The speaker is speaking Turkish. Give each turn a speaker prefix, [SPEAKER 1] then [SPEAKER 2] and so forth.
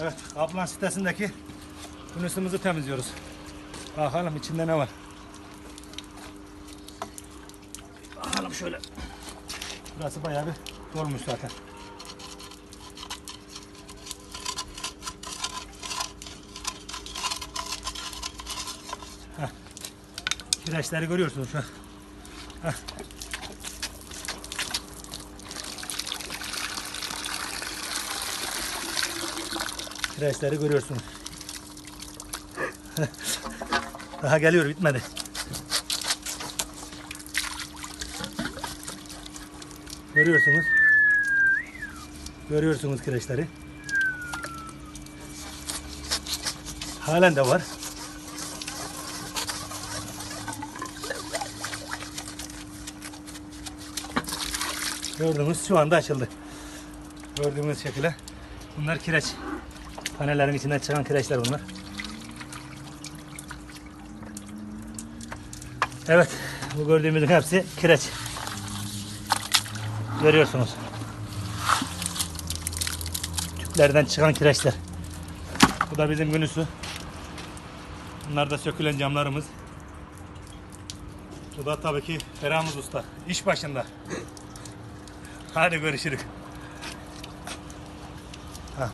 [SPEAKER 1] Evet, Kaplan sitesindeki Yunus'umuzu temizliyoruz. Bakalım içinde ne var. Bakalım şöyle. Burası bayağı bir dolmuş zaten. Heh. Kireçleri görüyorsunuz şu an. Kireçleri görüyorsunuz. Daha geliyor bitmedi. Görüyorsunuz. Görüyorsunuz kireçleri. Halen de var. Gördüğünüz şu anda açıldı. Gördüğünüz şekilde. Bunlar kireç. Panellerin içinden çıkan kireçler bunlar. Evet, bu gördüğümüzün hepsi kireç. Görüyorsunuz. Tüplerden çıkan kireçler. Bu da bizim günüsü. Bunlar da sökülen camlarımız. Bu da tabii ki Ferhamız Usta. İş başında. Hadi görüşürüz.